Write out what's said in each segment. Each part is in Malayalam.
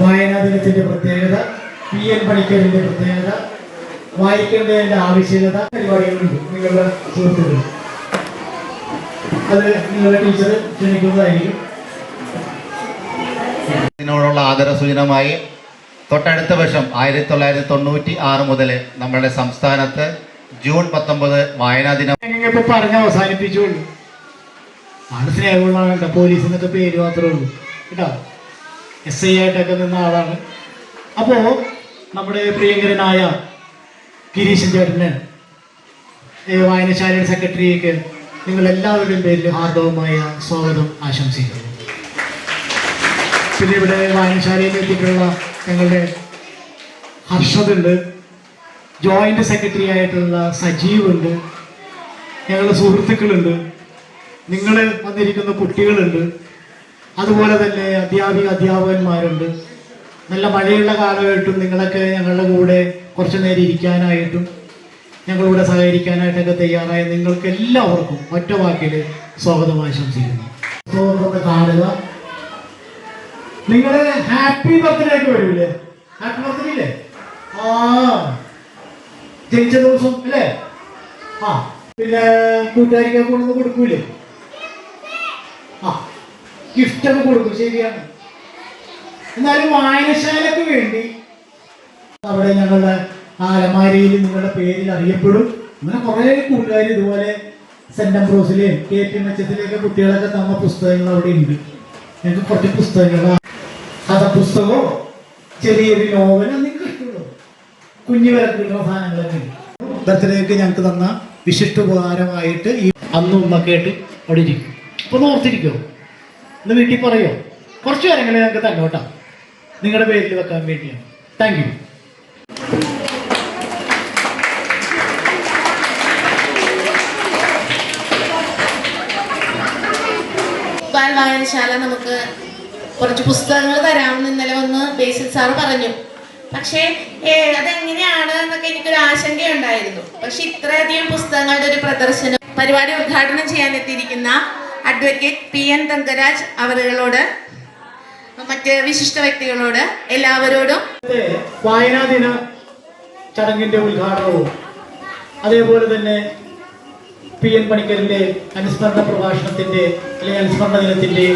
വായനാ ദിനത്തിന്റെ പ്രത്യേകത പി എൻ പണിക്കറിന്റെ പ്രത്യേകത വായിക്കേണ്ടതിന്റെ ആവശ്യകത പരിപാടികളുണ്ട്. നിങ്ങളുടെ സുഹൃത്തുക്കൾ. അത് നിങ്ങളുടെ ടീച്ചർ ക്ഷണിക്കുന്നതായിരിക്കും. ഇതിനോടുള്ള ആദരസൂചനമായി തൊട്ടടുത്ത വർഷം ആയിരത്തി തൊള്ളായിരത്തി തൊണ്ണൂറ്റി ആറ് മുതൽ നമ്മുടെ സംസ്ഥാനത്ത് ജൂൺ പത്തൊമ്പത് വായനാ ദിനം പറഞ്ഞ പറഞ്ഞ് അവസാനിപ്പിച്ചുള്ളൂ. ആണ് സ്നേഹമുള്ള പോലീസ് എന്നൊക്കെ പേര് മാത്രമേ ഉള്ളൂ. കേട്ടോ? എസ് ഐ ആയിട്ടൊക്കെ നിന്ന ആളാണ്. അപ്പോ നമ്മുടെ പ്രിയങ്കരനായ ഗിരീശൻ ചേട്ടന് വായനശാലയുടെ സെക്രട്ടറിക്ക് നിങ്ങൾ എല്ലാവരുടെയും പേരിൽ ഹാർദവുമായ സ്വാഗതം ആശംസിക്കുന്നു. പിന്നെ ഇവിടെ വായനശാലയിൽ എത്തിയിട്ടുള്ള ഞങ്ങളുടെ ഹർഷദുണ്ട്. ജോയിന്റ് സെക്രട്ടറി ആയിട്ടുള്ള സജീവ് ഉണ്ട് ഞങ്ങളുടെ സുഹൃത്തുക്കളുണ്ട്. നിങ്ങൾ വന്നിരിക്കുന്ന കുട്ടികളുണ്ട്. അതുപോലെ തന്നെ അധ്യാപിക അധ്യാപകന്മാരുണ്ട്. നല്ല മഴയുള്ള കാലമായിട്ടും നിങ്ങളൊക്കെ ഞങ്ങളുടെ കൂടെ കുറച്ചു നേരം ഇരിക്കാനായിട്ടും ഞങ്ങളുടെ സഹകരിക്കാനായിട്ടൊക്കെ തയ്യാറായ നിങ്ങൾക്ക് എല്ലാവർക്കും ഒറ്റ വാക്കിൽ സ്വാഗതം ആശംസിക്കുന്നു. കാണുക. നിങ്ങൾ ഹാപ്പി ബർത്ത്ഡേ ഒക്കെ വരൂലേ? ഹാപ്പി ബർത്ത്ഡേ ഇല്ലേ? ആ ജനിച്ച ദിവസം അല്ലേ? ആ പിന്നെ കൂട്ടുകാരിക്കൊക്കെ കൊണ്ടുവന്ന് കൊടുക്കൂലേ? ആ ഗിഫ്റ്റൊക്കെ കൊടുക്കും ശരിയാണ്. എന്നാലും വായനശാലക്ക് വേണ്ടി അവിടെ ഞങ്ങളുടെ ആലമാരിയിൽ നിങ്ങളുടെ പേരിൽ അറിയപ്പെടും. അങ്ങനെ കുറേ കൂട്ടുകാർ ഇതുപോലെ സെന്റ് അംബ്രോസിലെയും കെ പി മെച്ചത്തിലെയൊക്കെ കുട്ടികളൊക്കെ തന്ന പുസ്തകങ്ങൾ അവിടെ ഉണ്ട്. ഞങ്ങൾക്ക് കുറച്ച് പുസ്തകങ്ങൾ കഥപുസ്തകമോ ചെറിയൊരു നോവൽ നിങ്ങൾക്ക് കിട്ടുള്ളൂ. കുഞ്ഞു വിലക്കുള്ള സാധനങ്ങളൊക്കെ ബർത്ത്ഡേക്ക് ഞങ്ങൾക്ക് തന്ന വിശിഷ്ട ഉപകാരമായിട്ട് ഈ അന്നും ഉമ്മൊക്കെ ആയിട്ട് അവിടെ ഇരിക്കും. അപ്പൊ ഓർത്തിരിക്കോ ഇന്ന് വീട്ടിൽ പറയോ? കുറച്ച് കാര്യങ്ങൾ ഞങ്ങൾക്ക് തന്നെ കേട്ടോ. നിങ്ങളുടെ പേരിൽ വെക്കാൻ വേണ്ടിയാണ്. താങ്ക് യു വായനശാല നമുക്ക് കുറച്ച് പുസ്തകങ്ങൾ തരാമെന്ന് ഇന്നലെ വന്ന് ബേസിൽ സാറ് പറഞ്ഞു. പക്ഷേ അതെങ്ങനെയാണ് എന്നൊക്കെ എനിക്കൊരു ആശങ്കയുണ്ടായിരുന്നു. പക്ഷെ ഇത്രയധികം പുസ്തകങ്ങളുടെ ഒരു പ്രദർശനം പരിപാടി ഉദ്ഘാടനം ചെയ്യാൻ എത്തിയിരിക്കുന്ന അഡ്വക്കേറ്റ് പി എൻ തങ്കരാജ് അവരുകളോട് മറ്റ് വിശിഷ്ട വ്യക്തികളോട് എല്ലാവരോടും വായനാ ദിന ചടങ്ങിന്റെ ഉദ്ഘാടനവും അതേപോലെ തന്നെ പി എൻ പണിക്കറിന്റെ അനുസ്മരണ പ്രഭാഷണത്തിന്റെ അല്ലെങ്കിൽ അനുസ്മരണ ദിനത്തിന്റെ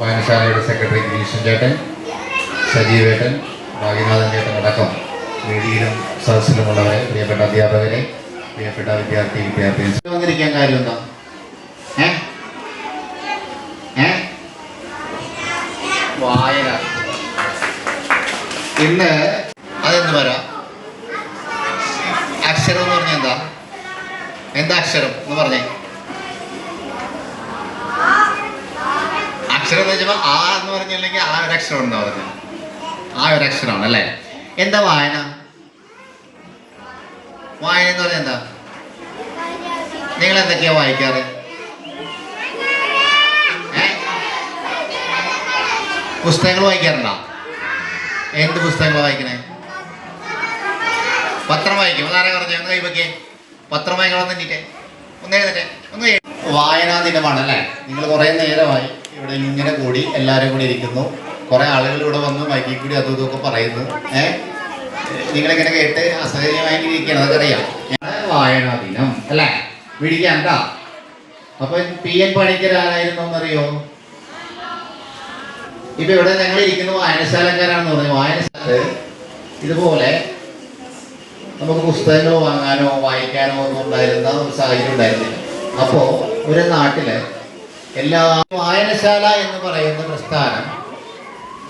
വായനശാലയുടെ സെക്രട്ടറി ഗിരീഷൻ ചേട്ടൻ സജീവേട്ടൻ ഭാഗ്യനാഥൻ ചേട്ടൻ അടക്കം വേദിയിലും സദസ്സിലുമുള്ളവരെ പ്രിയപ്പെട്ട അധ്യാപകരെ പ്രിയപ്പെട്ട വിദ്യാർത്ഥി വിദ്യാർത്ഥി കാര്യമെന്താ കാര്യം എന്താ ഏ ഏ വായന. ഇന്ന് അതെന്ത് വരാം? അക്ഷരം എന്ന് പറഞ്ഞാൽ എന്താ? എന്താ അക്ഷരം എന്ന് പറഞ്ഞേ? അക്ഷരം എന്ന് വെച്ചപ്പോൾ ആ എന്ന് പറഞ്ഞില്ലെങ്കിൽ ആ ഒരു അക്ഷരം എന്താ പറഞ്ഞത് ആ ഒരു അക്ഷരമാണ് അല്ലേ? എന്താ വായന? വായന എന്ന് പറഞ്ഞാൽ എന്താ? നിങ്ങൾ എന്തൊക്കെയാ വായിക്കാറ്? പുസ്തകങ്ങൾ വായിക്കാറുണ്ടോ? എന്ത് പുസ്തകങ്ങൾ വായിക്കണേ? പത്രം വായിക്കും. അതാരെ പറഞ്ഞു? ഒന്ന് കൈവയ്ക്കേ പത്രം വായിക്കണം എന്നിട്ടേ ഒന്ന് എഴുതട്ടെ ഒന്ന് വായനാ ദിനമാണ് അല്ലേ? നിങ്ങൾ കുറേ നേരമായി ഇവിടെ ഇങ്ങനെ കൂടി എല്ലാവരും കൂടി ഇരിക്കുന്നു. കുറേ ആളുകൾ ഇവിടെ വന്ന് മൈക്കിൽ കൂടി അതും ഇതൊക്കെ പറയുന്നു. ഏഹ് നിങ്ങളിങ്ങനെ കേട്ട് അസഹജമായി ഇരിക്കണം ഞാൻ വായനാ ദിനം അല്ലേ? വിളിക്കാം കേട്ടോ. അപ്പൊ പി എൻ പണിക്കർ എന്നറിയോ? ഇപ്പൊ ഇവിടെ ഞങ്ങൾ ഇരിക്കുന്ന വായനശാലക്കാരാണെന്ന് പറഞ്ഞു. വായനശാല ഇതുപോലെ നമുക്ക് പുസ്തകങ്ങൾ വാങ്ങാനോ വായിക്കാനോ ഒന്നും ഉണ്ടായിരുന്ന ഒരു സാഹചര്യം ഉണ്ടായിരുന്നില്ല. അപ്പോ ഒരു നാട്ടിൽ എല്ലാ വായനശാല എന്ന് പറയുന്ന പ്രസ്ഥാനം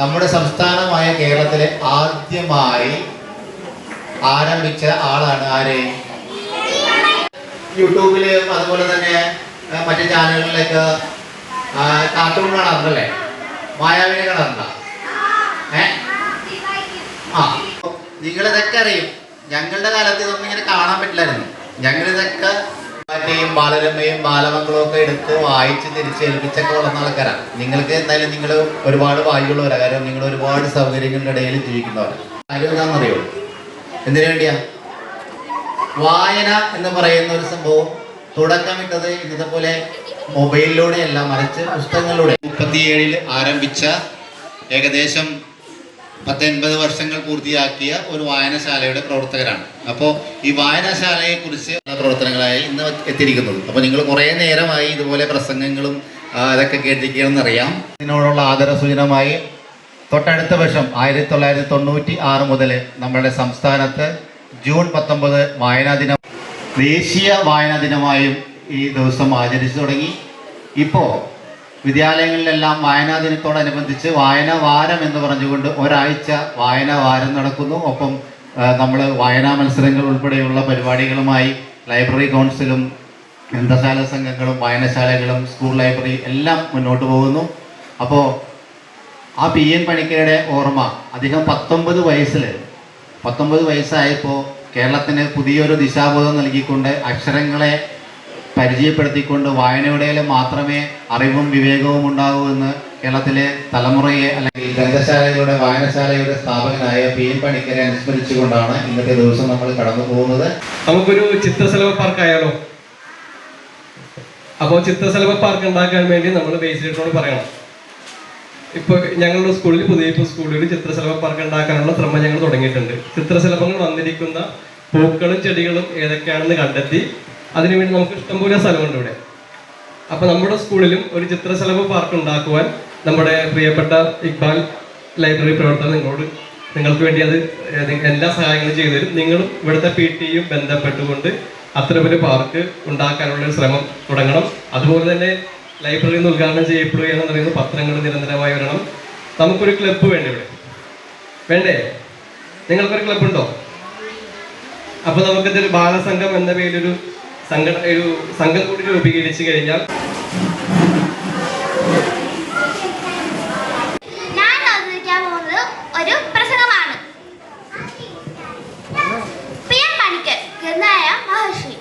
നമ്മുടെ സംസ്ഥാനമായ കേരളത്തിലെ ആദ്യമായി ആരംഭിച്ച ആളാണ് ആര്? യൂട്യൂബിൽ അതുപോലെ തന്നെ മറ്റു ചാനലുകളിലൊക്കെ കാർട്ടൂൺ കാണാറുണ്ടല്ലേ? മായാവിനെ നിങ്ങൾ ആ. അറിയും. ഞങ്ങളുടെ കാലത്ത് ഇതൊന്നും ഇങ്ങനെ കാണാൻ പറ്റില്ലായിരുന്നു. ഞങ്ങളിതൊക്കെ മറ്റേയും ബാലരമയും ബാലമംഗളവും ഒക്കെ എടുത്ത് വായിച്ച് തിരിച്ച് ഏൽപ്പിച്ചൊക്കെ വളർന്ന ആൾക്കാരാണ്. നിങ്ങൾക്ക് എന്തായാലും നിങ്ങൾ ഒരുപാട് വായുള്ളവരാണ് കാരണം നിങ്ങൾ ഒരുപാട് സൗകര്യങ്ങളുടെ ഇടയിൽ ജീവിക്കുന്നവരാണ് കാര്യം എന്താണെന്നറിയോ? എന്തിനു വേണ്ടിയാ? വായന എന്ന് പറയുന്ന ഒരു സംഭവം തുടക്കമിട്ടത് ഇന്നത്തെ പോലെ മൊബൈലിലൂടെയല്ല മറിച്ച് പുസ്തകങ്ങളിലൂടെ. മുപ്പത്തിയേഴിൽ ആരംഭിച്ച ഏകദേശം പത്തൊൻപത് വർഷങ്ങൾ പൂർത്തിയാക്കിയ ഒരു വായനശാലയുടെ പ്രവർത്തകരാണ്. അപ്പോൾ ഈ വായനശാലയെ കുറിച്ച് പ്രവർത്തനങ്ങളായി ഇന്ന് എത്തിയിരിക്കുന്നത്. അപ്പോൾ നിങ്ങൾ കുറേ നേരമായി ഇതുപോലെ പ്രസംഗങ്ങളും അതൊക്കെ ഇതൊക്കെ കേട്ടിരിക്കുകയെന്നറിയാം ഇതിനോടുള്ള ആദരസൂചനമായി തൊട്ടടുത്ത വർഷം ആയിരത്തി തൊള്ളായിരത്തി തൊണ്ണൂറ്റി ആറ് മുതൽ നമ്മുടെ സംസ്ഥാനത്ത് ജൂൺ പത്തൊമ്പത് വായനാ ദിനം ദേശീയ വായനാ ദിനമായും ഈ ദിവസം ആചരിച്ചു തുടങ്ങി. ഇപ്പോൾ വിദ്യാലയങ്ങളിലെല്ലാം വായനാ ദിനത്തോടനുബന്ധിച്ച് വായന വാരം എന്ന് പറഞ്ഞുകൊണ്ട് ഒരാഴ്ച വായന വാരം നടക്കുന്നു. ഒപ്പം നമ്മൾ വായനാ മത്സരങ്ങൾ ഉൾപ്പെടെയുള്ള പരിപാടികളുമായി ലൈബ്രറി കൗൺസിലും ഗ്രന്ഥശാല സംഘങ്ങളും വായനശാലകളും സ്കൂൾ ലൈബ്രറി എല്ലാം മുന്നോട്ട് പോകുന്നു. അപ്പോൾ ആ പി എൻ പണിക്കരുടെ ഓർമ്മ അദ്ദേഹം പത്തൊമ്പത് വയസ്സിൽ പത്തൊമ്പത് വയസ്സായപ്പോൾ കേരളത്തിന് പുതിയൊരു ദിശാബോധം നൽകിക്കൊണ്ട് അക്ഷരങ്ങളെ പരിചയപ്പെടുത്തിക്കൊണ്ട് വായനയുടെ മാത്രമേ അറിവും വിവേകവും ഉണ്ടാകൂ എന്ന് കേരളത്തിലെ തലമുറയെ അല്ലെങ്കിൽ ഗ്രന്ഥശാലയുടെ വായനശാലയുടെ സ്ഥാപകനായ പി എൻ പണിക്കരെ അനുസ്മരിച്ചുകൊണ്ടാണ് ഇന്നത്തെ ദിവസം നമ്മൾ കടന്നു പോകുന്നത്. നമുക്കൊരു ചിത്രശലഭ പാർക്ക് ആയാലോ? അപ്പോൾ ചിത്രശലഭ പാർക്ക് ഉണ്ടാക്കാൻ വേണ്ടി നമ്മൾ ബേസിലിട്ടോട് പറയണം. ഇപ്പൊ ഞങ്ങളുടെ സ്കൂളിൽ പുതിയ ഇപ്പോൾ സ്കൂളിൽ ചിത്രശലഭ പാർക്ക് ഉണ്ടാക്കാനുള്ള ശ്രമം ഞങ്ങൾ തുടങ്ങിയിട്ടുണ്ട്. ചിത്രശലഭങ്ങൾ വന്നിരിക്കുന്ന പൂക്കളും ചെടികളും ഏതൊക്കെയാണെന്ന് കണ്ടെത്തി അതിനുവേണ്ടി നമുക്ക് ഇഷ്ടംപോലെ സ്ഥലമുണ്ട് ഇവിടെ. അപ്പൊ നമ്മുടെ സ്കൂളിലും ഒരു ചിത്രശലഭ പാർക്ക് ഉണ്ടാക്കുവാൻ നമ്മുടെ പ്രിയപ്പെട്ട ഇക്ബാൽ ലൈബ്രറി പ്രവർത്തകർ നിങ്ങളോട് നിങ്ങൾക്ക് വേണ്ടി അത് എല്ലാ സഹായങ്ങളും ചെയ്തു തരും. നിങ്ങളും ഇവിടുത്തെ പി ടിയും ബന്ധപ്പെട്ടുകൊണ്ട് അത്തരമൊരു പാർക്ക് ഉണ്ടാക്കാനുള്ള ശ്രമം തുടങ്ങണം. അതുപോലെ തന്നെ ലൈബ്രറിയിൽ നിന്ന് ഉദ്ഘാടനം ചെയ്യപ്പെടുകയാണെന്ന് പറയുന്നത് പത്രങ്ങൾ നിരന്തരമായി വരണം. നമുക്കൊരു ക്ലബ്ബ് വേണ്ട ഇവിടെ? വേണ്ടേ? നിങ്ങൾക്കൊരു ക്ലബ്ബ് ഉണ്ടോ? അപ്പൊ നമുക്കിതൊരു ബാലസംഘം എന്ന പേരിലൊരു സംഘടന ഒരു സംഘം കൂടി രൂപീകരിച്ചു കഴിഞ്ഞാൽ ഞാൻ അവതരിക്കാൻ പോകുന്നത് ഒരു പ്രസംഗമാണ് പി എം പണിക്കർ ഗന്ധനായ മഹർഷി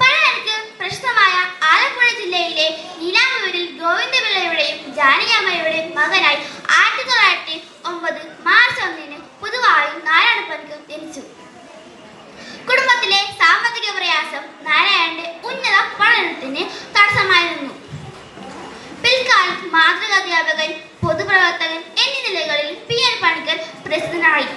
പഴയർക്ക് പ്രശസ്തമായ ആലപ്പുഴ ജില്ലയിലെ നിലാമൂരിൽ ഗോവിന്ദപിള്ളയുടെയും ജാനകിയമ്മയുടെയും മകനായി ആയിരത്തി തൊള്ളായിരത്തി ഒമ്പത് മാർച്ച് ഒന്നിന് പുതുവായി നാരായണ പണിക്കർ ജനിച്ചു. കുടുംബത്തിലെ സാമ്പത്തിക പ്രയാസം നാരായണന്റെ ഉന്നത പഠനത്തിന് തടസ്സമായിരുന്നു. പിൽക്കാലത്ത് മാതൃകാധ്യാപകൻ പൊതുപ്രവർത്തകൻ എന്നീ നിലകളിൽ പി എൻ പണിക്കർ പ്രസിദ്ധനായി.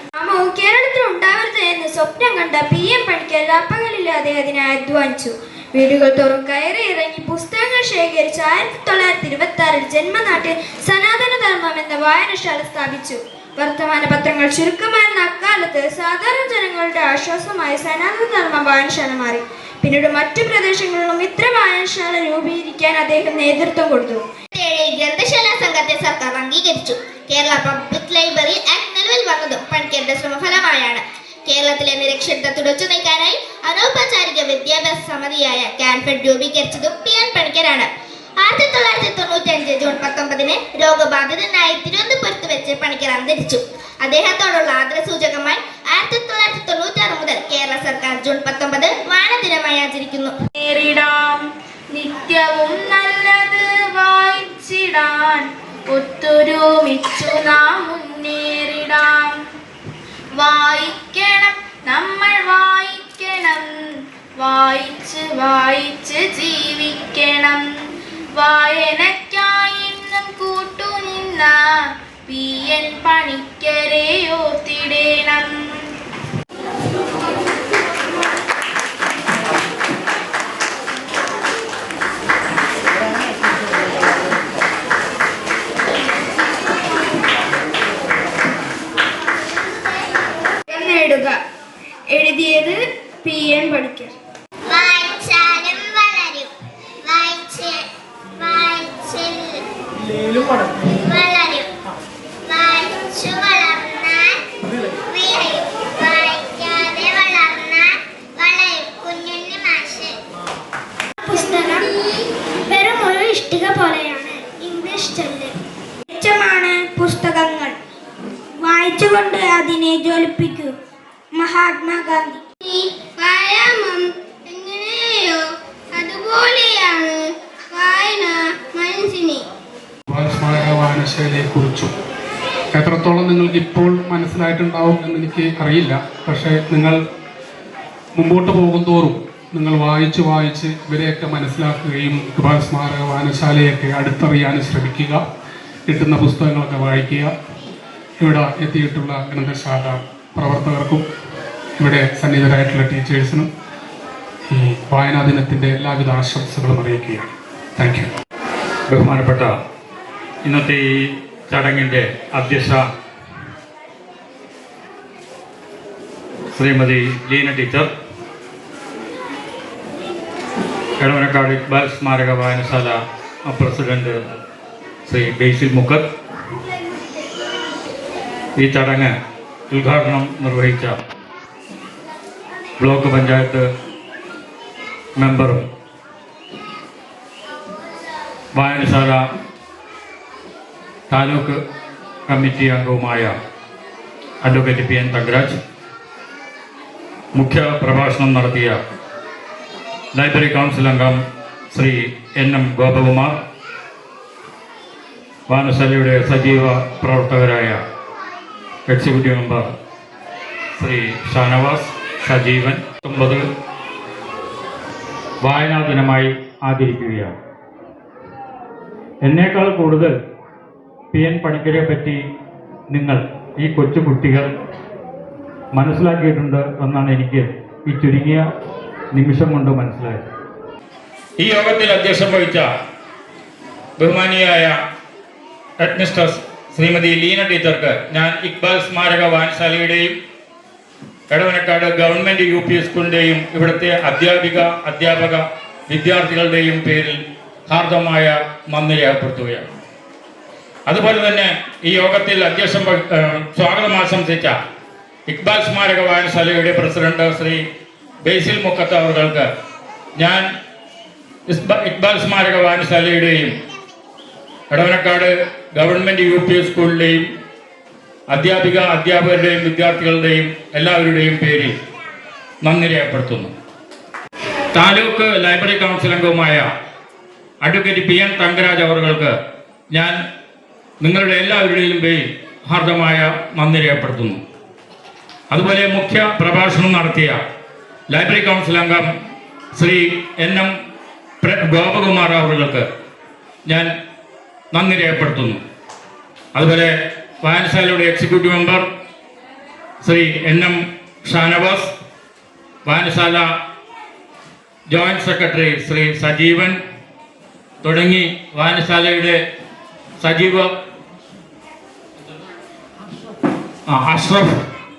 കേരളത്തിൽ ഉണ്ടാവരുത് എന്ന് സ്വപ്നം കണ്ട പി എം പണിക്കർ രാപ്പകലില്ലാതെ അതിനായി അധ്വാനിച്ചു. വീടുകൾ തോറും കയറി ഇറങ്ങി പുസ്തകങ്ങൾ ശേഖരിച്ച് ആയിരത്തി തൊള്ളായിരത്തി ഇരുപത്തി ആറിൽ ജന്മനാട്ടിൽ സനാതനധർമ്മം എന്ന വായനശാല സ്ഥാപിച്ചു. വർത്തമാന പത്രങ്ങൾ ചുരുക്കമായിരുന്ന അക്കാലത്ത് സാധാരണ ജനങ്ങളുടെ ആശ്വാസമായി സനാതനധർമ്മ വായനശാല മാറി. പിന്നീട് മറ്റു പ്രദേശങ്ങളിലും ഇത്ര വായനശാല രൂപീകരിക്കാൻ അദ്ദേഹം നേതൃത്വം കൊടുത്തു. ഗ്രന്ഥശാല സംഘത്തെ സർക്കാർ അംഗീകരിച്ചു. കേരള പബ്ലിക് ലൈബ്രറി ആക്ട് നിലവിൽ വന്നതും പണിക്കരുടെ ശ്രമഫലമായാണ്. കേരളത്തിലെ നിരക്ഷരത തുടച്ചു നീക്കാനായി അനൗപചാരിക വിദ്യാഭ്യാസ സമിതിയായ കാൻഫെഡ് രൂപീകരിച്ചതും പി എൻ പണിക്കരാണ്. ആയിരത്തി തൊള്ളായിരത്തി തൊണ്ണൂറ്റി അഞ്ച് ജൂൺ പത്തൊമ്പതിന് രോഗബാധിതനായി തിരുവനന്തപുരത്ത് വെച്ച് പണിക്കർ അന്തരിച്ചു. അദ്ദേഹത്തോടുള്ള ആദരസൂചകമായി ആയിരത്തി തൊള്ളായിരത്തി തൊണ്ണൂറ്റി ആറ് മുതൽ കേരള സർക്കാർ ജൂൺ പത്തൊമ്പത് വാനദിനമായി ആചരിക്കുന്നു. നിത്യവും നല്ലത് വായിച്ചിടാൻ ഒത്തൊരുമിച്ചു നാം മുന്നേറിടാം വായിക്കണം. നമ്മൾ വായിക്കണം. വായിച്ച് വായിച്ച് ജീവിക്കണം. വായനയ്ക്കായി ഇന്നും കൂട്ടുനിന്ന പി എൻ പണിക്കരെ ഓർത്തിടേണം സ്മാരക കുറിച്ചും എത്രത്തോളം നിങ്ങൾക്ക് ഇപ്പോൾ മനസ്സിലായിട്ടുണ്ടാവും എന്ന് എനിക്ക് അറിയില്ല. പക്ഷേ നിങ്ങൾ മുമ്പോട്ട് പോകുന്തോറും നിങ്ങൾ വായിച്ച് വായിച്ച് ഇവരെയൊക്കെ മനസ്സിലാക്കുകയും ഇക്ബാൽ സ്മാരക വായനശാലയൊക്കെ അടുത്തറിയാൻ ശ്രമിക്കുക കിട്ടുന്ന പുസ്തകങ്ങളൊക്കെ വായിക്കുക. ഇവിടെ എത്തിയിട്ടുള്ള ഗ്രന്ഥശാല പ്രവർത്തകർക്കും ഇവിടെ സന്നിഹിതരായിട്ടുള്ള ടീച്ചേഴ്സിനും ഈ വായനാ ദിനത്തിന്റെ എല്ലാവിധ ആശംസകളും അറിയിക്കുകയാണ്. താങ്ക് യു ബഹുമാനപ്പെട്ട ഇന്നത്തെ ഈ ചടങ്ങിന്റെ അധ്യക്ഷ ശ്രീമതി ലീന ടീച്ചർ എടവനക്കാട് ഇക്ബാൽ സ്മാരക വായനശാല പ്രസിഡന്റ് ശ്രീ ബേസിൽ മുഖർ ഈ ചടങ്ങ് ഉദ്ഘാടനം നിർവഹിച്ച ബ്ലോക്ക് പഞ്ചായത്ത് മെമ്പറും വായനശാല താലൂക്ക് കമ്മിറ്റി അംഗവുമായ അഡ്വക്കേറ്റ് പി എൻ തങ്കരാജ് മുഖ്യ പ്രഭാഷണം നടത്തിയ ലൈബ്രറി കൗൺസിൽ അംഗം ശ്രീ എൻ എം ഗോപകുമാർ വാനശാലയുടെ സജീവ പ്രവർത്തകരായ എക്സിക്യൂട്ടീവ് മെമ്പർ ശ്രീ ഷാനവാസ് സജീവൻ. ഒമ്പത് വായനാ ദിനമായി ആചരിക്കുകയാണ്. എന്നേക്കാൾ കൂടുതൽ പി എൻ പണിക്കരെ പറ്റി നിങ്ങൾ ഈ കൊച്ചു കുട്ടികൾ മനസ്സിലാക്കിയിട്ടുണ്ട് എന്നാണ് എനിക്ക് ഈ ചുരുങ്ങിയ നിമിഷം കൊണ്ട് മനസ്സിലായത്. ഈ യോഗത്തിൽ അധ്യക്ഷം വഹിച്ച ബഹുമാനിയായ ഹെഡ്മിസ്റ്റർ ശ്രീമതി ലീന ടീച്ചർക്ക് ഞാൻ ഇക്ബാൽ സ്മാരക വായനശാലയുടെയും എടവനക്കാട് ഗവൺമെന്റ് യു പി സ്കൂളിന്റെയും ഇവിടുത്തെ അധ്യാപിക അധ്യാപക വിദ്യാർത്ഥികളുടെയും പേരിൽ ഹാർദമായ നന്ദി രേഖപ്പെടുത്തുകയാണ്. അതുപോലെ തന്നെ ഈ യോഗത്തിൽ അധ്യക്ഷം സ്വാഗതം ആശംസിച്ച ഇക്ബാൽ സ്മാരക വായനശാലയുടെ പ്രസിഡന്റ് ശ്രീ ബേസിൽ മുക്കത്ത് അവർക്ക് ഞാൻ ഇക്ബാൽ സ്മാരക വായനശാലയുടെയും എടവനക്കാട് ഗവൺമെന്റ് യു പി സ്കൂളിലെയും അധ്യാപിക അധ്യാപകരുടെയും വിദ്യാർത്ഥികളുടെയും എല്ലാവരുടെയും പേരിൽ നന്ദി രേഖപ്പെടുത്തുന്നു. താലൂക്ക് ലൈബ്രറി കൗൺസിൽ അംഗവുമായ അഡ്വക്കേറ്റ് പി എൻ തങ്കരാജ് അവർക്ക് ഞാൻ നിങ്ങളുടെ എല്ലാവരുടെയും പേരിൽ ഹാർദമായ നന്ദി രേഖപ്പെടുത്തുന്നു. അതുപോലെ മുഖ്യ പ്രഭാഷണം നടത്തിയ ലൈബ്രറി കൗൺസിൽ അംഗം ശ്രീ എൻ എം ഗോപകുമാർ അവർക്ക് ഞാൻ നന്ദി രേഖപ്പെടുത്തുന്നു. അതുപോലെ വായനശാലയുടെ executive member Shri N M Shanavas വായനശാല ജോയിന്റ് സെക്രട്ടറി ശ്രീ സജീവൻ തുടങ്ങി വായനശാലയുടെ സജീവ ആ, അഷ്റഫ്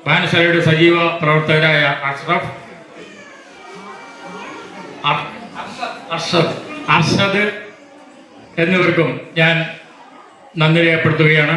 വായനശാലയുടെ സജീവ പ്രവർത്തകരായ അഷ്റഫ്. അർ- അർഷദ്. അർഷദ് എന്നിവർക്കും ഞാൻ നന്ദി രേഖപ്പെടുത്തുകയാണ്.